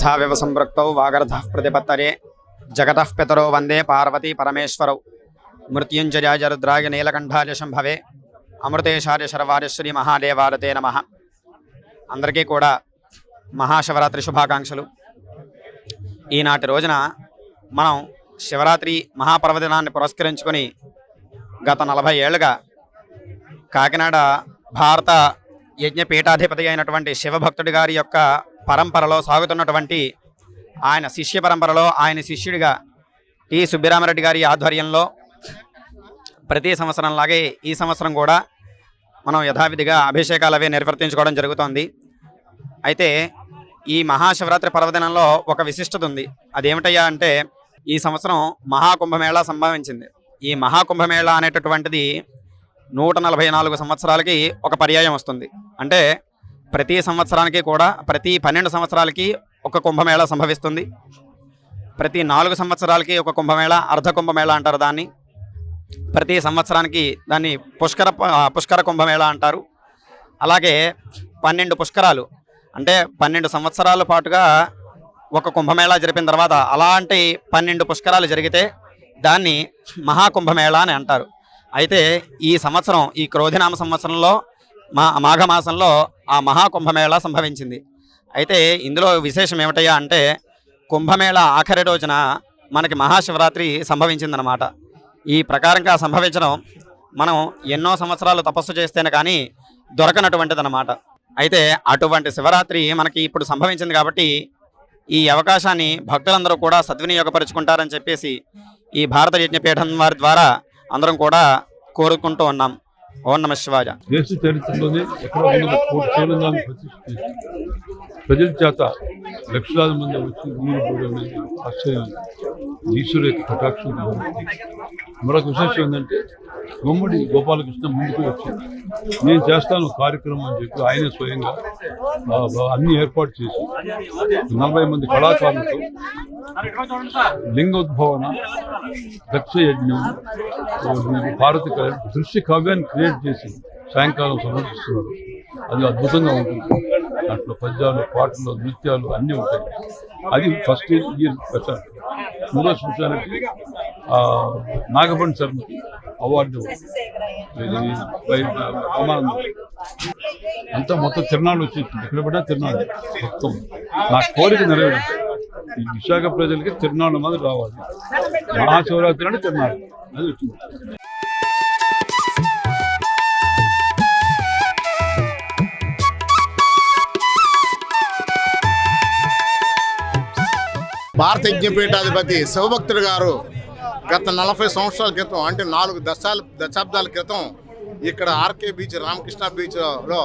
వాగర్ధావివ సంపృక్తౌ వాగర్ధ ప్రతిపత్తరే. జగత పితరో వందే పార్వతీ పరమేశ్వరౌ. మృత్యుంజయాయ రుద్రాయ నీలకంఠాయ శంభవే. అమృతేశార్య శర్వార్య శ్రీ మహాదేవారతే నమ. అందరికీ కూడా మహాశివరాత్రి శుభాకాంక్షలు. ఈనాటి రోజున మనం శివరాత్రి మహాపర్వదినాన్ని పురస్కరించుకొని గత నలభై ఏళ్ళుగా కాకినాడ భారత యజ్ఞపీఠాధిపతి అయినటువంటి శివభక్తుడి గారి యొక్క పరంపరలో సాగుతున్నటువంటి ఆయన శిష్య పరంపరలో ఆయన శిష్యుడిగా టి సుబ్బిరామరెడ్డి గారి ఆధ్వర్యంలో ప్రతి సంవత్సరంలాగే ఈ సంవత్సరం కూడా మనం యథావిధిగా అభిషేకాలు అవి నిర్వర్తించుకోవడం జరుగుతోంది. అయితే ఈ మహాశివరాత్రి పర్వదినంలో ఒక విశిష్టత ఉంది. అదేమిటయ్యా అంటే ఈ సంవత్సరం మహాకుంభమేళా సంభవించింది. ఈ మహాకుంభమేళా అనేటటువంటిది నూట నలభై నాలుగు సంవత్సరాలకి ఒక పర్యాయం వస్తుంది. అంటే ప్రతి సంవత్సరానికి కూడా ప్రతి పన్నెండు సంవత్సరాలకి ఒక కుంభమేళ సంభవిస్తుంది. ప్రతి నాలుగు సంవత్సరాలకి ఒక కుంభమేళ అర్ధ కుంభమేళ అంటారు దాన్ని. ప్రతి సంవత్సరానికి దాన్ని పుష్కర పుష్కర కుంభమేళ అంటారు. అలాగే పన్నెండు పుష్కరాలు అంటే పన్నెండు సంవత్సరాల పాటుగా ఒక కుంభమేళా జరిపిన తర్వాత అలాంటి పన్నెండు పుష్కరాలు జరిగితే దాన్ని మహాకుంభమేళా అని అంటారు. అయితే ఈ సంవత్సరం ఈ క్రోధినామ సంవత్సరంలో మా మాఘమాసంలో ఆ మహాకుంభమేళా సంభవించింది. అయితే ఇందులో విశేషం ఏమిటయ్యా అంటే కుంభమేళా ఆఖరి రోజున మనకి మహాశివరాత్రి సంభవించిందనమాట ఈ ప్రకారంగా సంభవించడం మనం ఎన్నో సంవత్సరాలు తపస్సు చేస్తేనే కానీ దొరకనటువంటిదన్నమాట. అయితే అటువంటి శివరాత్రి మనకి ఇప్పుడు సంభవించింది కాబట్టి ఈ అవకాశాన్ని భక్తులందరూ కూడా సద్వినియోగపరుచుకుంటారని చెప్పేసి ఈ భారత యజ్ఞపీఠం వారి ద్వారా అందరం కూడా కోరుకుంటూ ఉన్నాం. ఓం నమ శివాయ. దేశ చరిత్రలోనే ఎక్కడ ప్రజల చేత లక్షలాది మంది వచ్చి నీరు అనేది ఆశ్చర్యం. ఈశ్వరు యొక్క కటాక్షం మరొక విశేషం ఏంటంటే గుమ్మడి గోపాలకృష్ణ ముందుకు వచ్చి నేను చేస్తాను కార్యక్రమం అని చెప్పి ఆయన స్వయంగా అన్ని ఏర్పాటు చేసి నలభై మంది కళాకారులతో లింగోద్భవన దక్ష యజ్ఞం భారత దృశ్య కావ్యాన్ని క్రియేట్ చేసి సాయంకాలం సమర్పిస్తున్నారు. అది అద్భుతంగా ఉంటుంది. దాంట్లో పద్యాలు పాటలు నృత్యాలు అన్నీ ఉంటాయి. అది ఫస్ట్ ఇయర్ స్పెషల్ మూడో సంవత్సరానికి నాగపండి శర్మ అవార్డు ప్రమాణం అంతా మొత్తం తిరునాళ్ళు వచ్చేసింది ఎక్కడ పడ్డా తిరణాలు మొత్తం. నా కోరిక నెరవేరు ఈ విశాఖ ప్రజలకి తిరునాళ్ళు మాదిరి రావాలి. మహాశివరాత్రి అంటే తిరునాళ్ళు. అది వచ్చింది భారత యజ్ఞపీఠాధిపతి శివభక్తుడు గారు గత నలభై సంవత్సరాల క్రితం అంటే నాలుగు దశాల దశాబ్దాల క్రితం ఇక్కడ ఆర్కే బీచ్ రామకృష్ణ బీచ్లో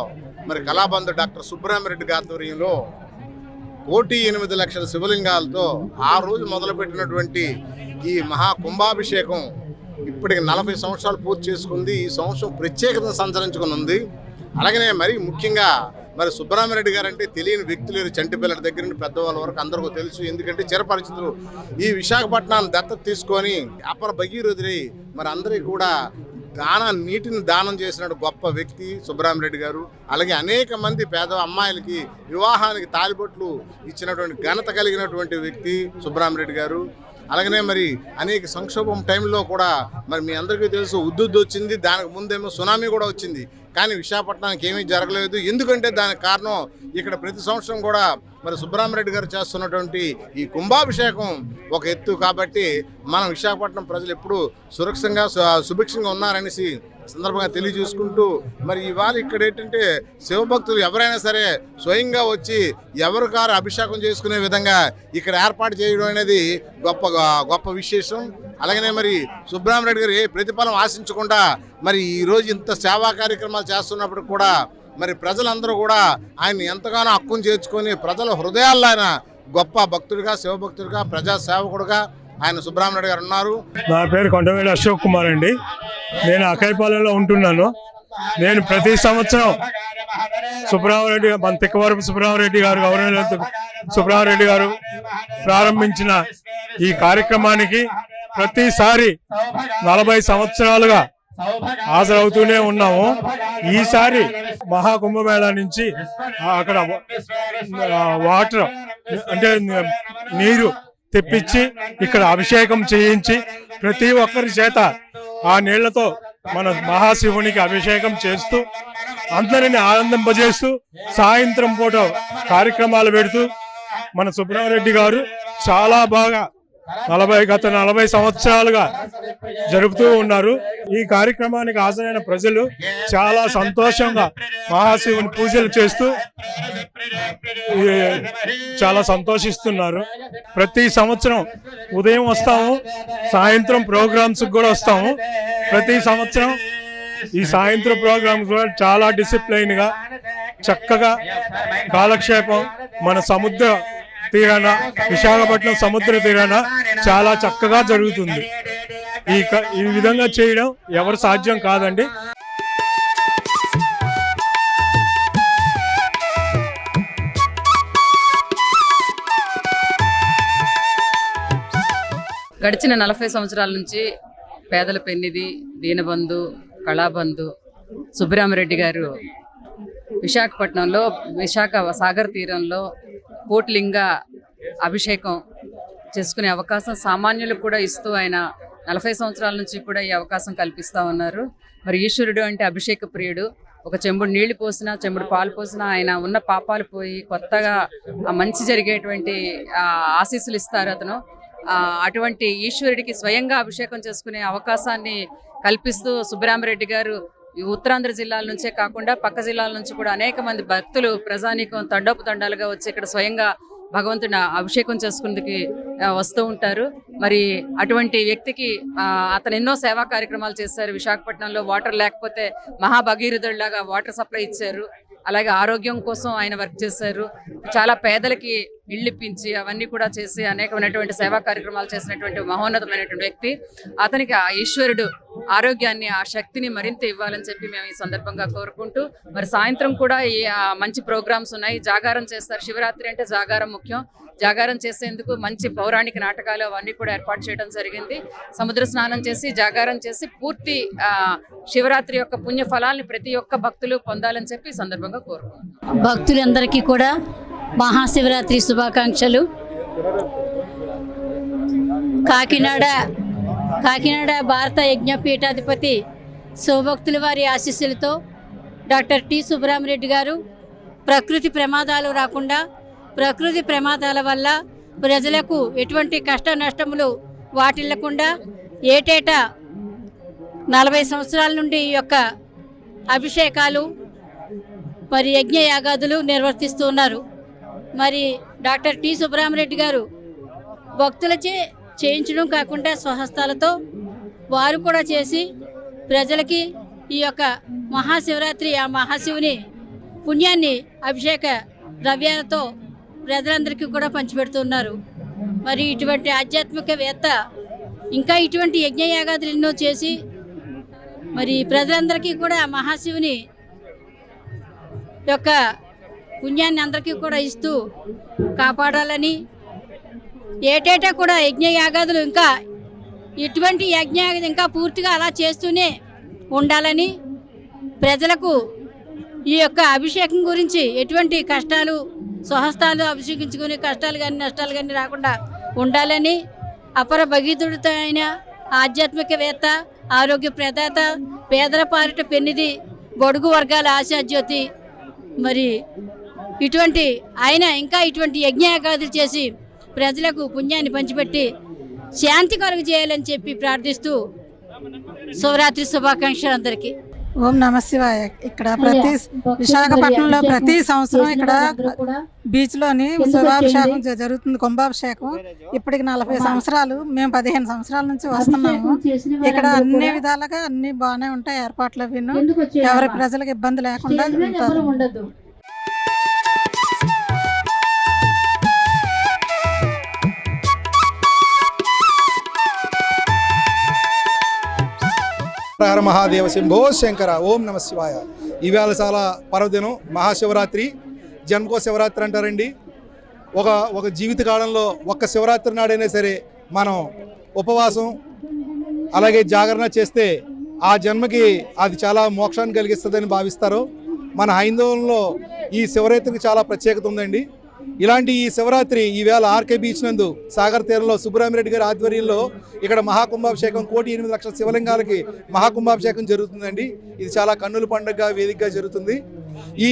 మరి కళాబంధు డాక్టర్ సుబ్రహ్మరెడ్డి ఆధ్వర్యంలో కోటి ఎనిమిది లక్షల శివలింగాలతో ఆ రోజు మొదలుపెట్టినటువంటి ఈ మహా కుంభాభిషేకం ఇప్పటికి నలభై సంవత్సరాలు పూర్తి చేసుకుంది. ఈ సంవత్సరం ప్రత్యేకతను సంచరించుకుని ఉంది. అలాగనే మరి ముఖ్యంగా మరి సుబ్బరామరెడ్డి గారు అంటే తెలియని వ్యక్తి లేరు. చంటిపిల్లల దగ్గర నుండి పెద్దవాళ్ళ వరకు అందరికీ తెలుసు. ఎందుకంటే చిరపరిచితులు ఈ విశాఖపట్నాన్ని దత్తత తీసుకొని అపర భగీరథులై మరి అందరికీ కూడా దాన నీటిని దానం చేసిన గొప్ప వ్యక్తి సుబ్బరామరెడ్డి గారు. అలాగే అనేక మంది పేద అమ్మాయిలకి వివాహానికి తాలిబొట్లు ఇచ్చినటువంటి ఘనత కలిగినటువంటి వ్యక్తి సుబ్బరామరెడ్డి గారు. అలాగనే మరి అనేక సంక్షోభం టైంలో కూడా మరి మీ అందరికీ తెలుసు ఉద్దుద్దు వచ్చింది దానికి ముందేమో సునామీ కూడా వచ్చింది. కానీ విశాఖపట్నానికి ఏమీ జరగలేదు. ఎందుకంటే దానికి కారణం ఇక్కడ ప్రతి సంవత్సరం కూడా మరి సుబ్రహ్మరెడ్డి గారు చేస్తున్నటువంటి ఈ కుంభాభిషేకం ఒక ఎత్తు. కాబట్టి మనం విశాఖపట్నం ప్రజలు ఎప్పుడు సురక్షంగా సు- సుభిక్షంగా ఉన్నారనేసి సందర్భంగా తెలియజేసుకుంటూ మరి ఇవాళ ఇక్కడ ఏంటంటే శివభక్తులు ఎవరైనా సరే స్వయంగా వచ్చి ఎవరు కారు అభిషేకం చేసుకునే విధంగా ఇక్కడ ఏర్పాటు చేయడం అనేది గొప్ప గొప్ప విశేషం. అలాగనే మరి సుబ్రహ్మరెడ్డి గారు ఏ ప్రతిఫలం ఆశించకుండా మరి ఈ రోజు ఇంత సేవా కార్యక్రమాలు చేస్తున్నప్పుడు కూడా మరి ప్రజలందరూ కూడా ఆయన ఎంతగానో హక్కును చేర్చుకొని ప్రజల హృదయాల్లో ఆయన గొప్ప భక్తుడిగా శివభక్తుడిగా ప్రజా సేవకుడుగా ఆయన సుబ్రహ్మణ్యుడు గారు ఉన్నారు. నా పేరు కొండవేడి అశోక్ కుమార్ అండి. నేను అకైపాలెంలో ఉంటున్నాను. నేను ప్రతి సంవత్సరం సుబ్రహ్మరెడ్డి మన తిక్కవరపు సుబ్రహ్మరెడ్డి గారు గౌరవ సుబ్రహ్మరెడ్డి గారు ప్రారంభించిన ఈ కార్యక్రమానికి ప్రతిసారి నలభై సంవత్సరాలుగా హాజరవుతూనే ఉన్నాము. ఈసారి మహాకుంభమేళా నుంచి అక్కడ వాటర్ అంటే నీరు తెప్పించి ఇక్కడ అభిషేకం చేయించి ప్రతి ఒక్కరి చేత ఆ నీళ్ళతో మన మహాశివునికి అభిషేకం చేస్తూ అందరిని ఆనందింపజేస్తూ సాయంత్రం పూట కార్యక్రమాలు పెడుతూ మన సుబ్రహ్మరెడ్డి గారు చాలా బాగా నలభై గత నలభై సంవత్సరాలుగా జరుపుతూ ఉన్నారు. ఈ కార్యక్రమానికి హాజరైన ప్రజలు చాలా సంతోషంగా మహాశివుని పూజలు చేస్తూ చాలా సంతోషిస్తున్నారు. ప్రతి సంవత్సరం ఉదయం వస్తాము సాయంత్రం ప్రోగ్రామ్స్ కూడా వస్తాము. ప్రతి సంవత్సరం ఈ సాయంత్రం ప్రోగ్రామ్స్ కూడా చాలా డిసిప్లైన్గా చక్కగా కాలక్షేపం మన సముద్ర తీరాన విశాఖపట్నం సముద్ర తీరాన చాలా చక్కగా జరుగుతుంది. ఈ ఈ విధంగా చేయడం ఎవరు సాధ్యం కాదండి. గడిచిన నలభై సంవత్సరాల నుంచి పేదల పెన్నిది దీనబంధు కళాబంధు సుబ్బరామరెడ్డి గారు విశాఖపట్నంలో విశాఖ సాగర్ తీరంలో కోట్లింగ అభిషేకం చేసుకునే అవకాశం సామాన్యులకు కూడా ఇస్తూ ఆయన నలభై సంవత్సరాల నుంచి కూడా ఈ అవకాశం కల్పిస్తూ ఉన్నారు. మరి ఈశ్వరుడు అంటే అభిషేక ప్రియుడు. ఒక చెంబుడు నీళ్ళు పోసినా చెంబుడు పాలు పోసినా ఆయన ఉన్న పాపాలు పోయి కొత్తగా ఆ మంచి జరిగేటువంటి ఆ, ఆశీస్సులు ఇస్తారు అతను. అటువంటి ఈశ్వరుడికి స్వయంగా అభిషేకం చేసుకునే అవకాశాన్ని కల్పిస్తూ సుబ్బరామరెడ్డి గారు ఉత్తరాంధ్ర జిల్లాల నుంచే కాకుండా పక్క జిల్లాల నుంచి కూడా అనేక మంది భక్తులు ప్రజానీకం తండోపు తండాలుగా వచ్చి ఇక్కడ స్వయంగా భగవంతుని అభిషేకం చేసుకుందుకు వస్తూ ఉంటారు. మరి అటువంటి వ్యక్తికి అతను ఎన్నో సేవా కార్యక్రమాలు చేశారు. విశాఖపట్నంలో వాటర్ లేకపోతే మహాభగీరథుడిలాగా వాటర్ సప్లై ఇచ్చారు. అలాగే ఆరోగ్యం కోసం ఆయన వర్క్ చేశారు. చాలా పేదలకి ఇళ్ళు ఇప్పించి అవన్నీ కూడా చేసి అనేకమైనటువంటి సేవా కార్యక్రమాలు చేసినటువంటి మహోన్నతమైనటువంటి వ్యక్తి. అతనికి ఆ ఈశ్వరుడు ఆరోగ్యాన్ని ఆ శక్తిని మరింత ఇవ్వాలని చెప్పి మేము ఈ సందర్భంగా కోరుకుంటూ మరి సాయంత్రం కూడా ఈ మంచి ప్రోగ్రామ్స్ ఉన్నాయి. జాగారం చేస్తారు. శివరాత్రి అంటే జాగారం ముఖ్యం. జాగారం చేసేందుకు మంచి పౌరాణిక నాటకాలు అవన్నీ కూడా ఏర్పాటు చేయడం జరిగింది. సముద్ర స్నానం చేసి జాగారం చేసి పూర్తి శివరాత్రి యొక్క పుణ్య ఫలాల్ని ప్రతి ఒక్క భక్తులు పొందాలని చెప్పి సందర్భంగా కోరుకుంటున్నాం. భక్తులందరికీ కూడా మహాశివరాత్రి శుభాకాంక్షలు. కాకినాడ కాకినాడ భారత యజ్ఞపీఠాధిపతి శివభక్తుల వారి ఆశీస్సులతో డాక్టర్ టి సుబ్రహ్మరెడ్డి గారు ప్రకృతి ప్రమాదాలు రాకుండా ప్రకృతి ప్రమాదాల వల్ల ప్రజలకు ఎటువంటి కష్ట నష్టములు వాటిల్లకుండా ఏటేటా నలభై సంవత్సరాల నుండి ఈ యొక్క అభిషేకాలు మరి యజ్ఞ యాగాదులు నిర్వర్తిస్తూ ఉన్నారు. మరి డాక్టర్ టి సుబ్రహ్మరెడ్డి గారు భక్తులచే చేయించడం కాకుండా స్వహస్తాలతో వారు కూడా చేసి ప్రజలకి ఈ యొక్క మహాశివరాత్రి ఆ మహాశివుని పుణ్యాన్ని అభిషేక ద్రవ్యాలతో ప్రజలందరికీ కూడా పంచిపెడుతున్నారు. మరి ఇటువంటి ఆధ్యాత్మికవేత్త ఇంకా ఇటువంటి యజ్ఞయాగాదులు ఎన్నో చేసి మరి ప్రజలందరికీ కూడా ఆ మహాశివుని యొక్క పుణ్యాన్ని అందరికీ కూడా ఇస్తూ కాపాడాలని ఏటేటా కూడా యజ్ఞ యాగాదులు ఇంకా ఇటువంటి యజ్ఞ ఇంకా పూర్తిగా అలా చేస్తూనే ఉండాలని ప్రజలకు ఈ యొక్క అభిషేకం గురించి ఎటువంటి కష్టాలు స్వహస్తాలు అభిషేకించుకుని కష్టాలు కానీ నష్టాలు కానీ రాకుండా ఉండాలని అపర భగీతుడితో అయిన ఆధ్యాత్మికవేత్త ఆరోగ్య ప్రదాత పేదల పాలిట పెన్నిది బొడుగు వర్గాల ఆశాజ్యోతి మరి ఇటువంటి ఆయన ఇంకా ఇటువంటి యజ్ఞయాగాదులు చేసి ప్రజలకు పుణ్యాన్ని పంచిపెట్టి శాంతి కలుగు చేయాలని చెప్పి ప్రార్థిస్తూ శివరాత్రి శుభాకాంక్షలు అందరికీ. ఓం నమ శివాయ. ఇక్కడ ప్రతి విశాఖపట్నంలో ప్రతి సంవత్సరం ఇక్కడ బీచ్లోని శివాభిషేకం జరుగుతుంది కుంభాభిషేకం. ఇప్పటికి నలభై సంవత్సరాలు మేము పదిహేను సంవత్సరాల నుంచి వస్తున్నాము. ఇక్కడ అన్ని విధాలుగా అన్ని బాగానే ఉంటాయి ఏర్పాట్లు అవిను ఎవరి ప్రజలకు ఇబ్బంది లేకుండా ఉంటారు. హర మహాదేవ శంభో శంకర ఓం నమ శివాయ. ఈవేళ చాలా పర్వదినం మహాశివరాత్రి జన్మకో శివరాత్రి అంటారండి. ఒక ఒక జీవిత కాలంలో ఒక్క శివరాత్రి నాడైనా సరే మనం ఉపవాసం అలాగే జాగరణ చేస్తే ఆ జన్మకి అది చాలా మోక్షాన్ని కలిగిస్తుందని భావిస్తారు. మన హైందవంలో ఈ శివరాత్రికి చాలా ప్రత్యేకత ఉందండి. ఇలాంటి ఈ శివరాత్రి ఈవేళ ఆర్కే బీచ్ నందు సాగర్ తీరంలో సుబ్బరామిరెడ్డి గారి ఆధ్వర్యంలో ఇక్కడ మహాకుంభాభిషేకం కోటి ఎనిమిది లక్షల శివలింగాలకి మహాకుంభాభిషేకం జరుగుతుందండి. ఇది చాలా కన్నుల పండుగ వేదికగా జరుగుతుంది. ఈ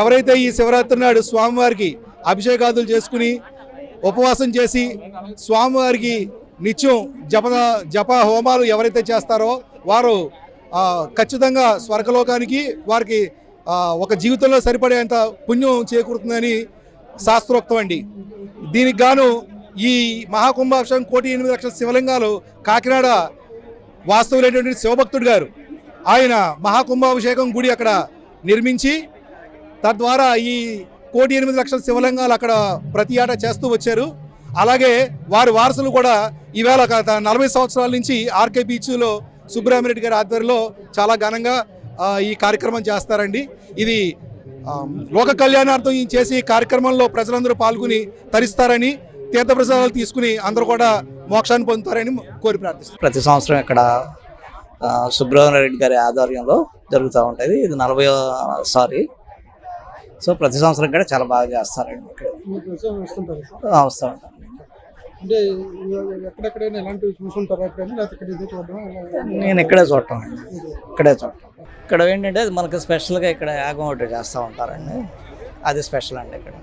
ఎవరైతే ఈ శివరాత్రి నాడు స్వామివారికి అభిషేకాదులు చేసుకుని ఉపవాసం చేసి స్వామివారికి నిత్యం జప జప హోమాలు ఎవరైతే చేస్తారో వారు ఖచ్చితంగా స్వర్గలోకానికి వారికి ఒక జీవితంలో సరిపడేంత పుణ్యం చేకూరుతుందని శాస్త్రోక్తం అండి. దీనికి గాను ఈ మహాకుంభాభిషేకం కోటి ఎనిమిది లక్షల శివలింగాలు కాకినాడ వాస్తవులైనటువంటి శివభక్తుడు గారు ఆయన మహాకుంభాభిషేకం గుడి అక్కడ నిర్మించి తద్వారా ఈ కోటి ఎనిమిది లక్షల శివలింగాలు అక్కడ ప్రతి ఏటా చేస్తూ వచ్చారు. అలాగే వారి వారసులు కూడా ఈవేళ గత నలభై సంవత్సరాల నుంచి ఆర్కే బీచ్లో సుబ్రహ్మరెడ్డి గారి ఆధ్వర్యంలో చాలా ఘనంగా ఈ కార్యక్రమం చేస్తారండి. ఇది లోక కళ్యాణార్థం ఈ చేసి ఈ కార్యక్రమంలో ప్రజలందరూ పాల్గొని తరిస్తారని తీర్థప్రసాదాలు తీసుకుని అందరూ కూడా మోక్షాన్ని పొందుతారని కోరి ప్రార్థిస్తారు ప్రతి సంవత్సరం ఇక్కడ సుబ్రహ్మణ్య రెడ్డి గారి ఆధ్వర్యంలో జరుగుతూ ఉంటుంది. ఇది నలభై సారీ. సో ప్రతి సంవత్సరం కూడా చాలా బాగా చేస్తారండి. వస్తూ ఉంటాం అంటే ఎక్కడెక్కడైనా ఎలాంటివి చూసుంటారా ఎక్కడైనా లేకపోతే ఇక్కడ ఇదే చూడడం నేను ఇక్కడే చూడటం అండి. ఇక్కడే చూడటం. ఇక్కడ ఏంటంటే అది మనకి స్పెషల్గా ఇక్కడ యాగం ఒకటి చేస్తూ ఉంటారండి. అది స్పెషల్ అండి ఇక్కడ.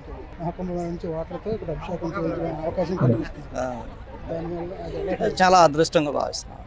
నుంచి వాటర్తో ఇక్కడ అభిషేకం అవకాశం చాలా అదృష్టంగా భావిస్తున్నాం.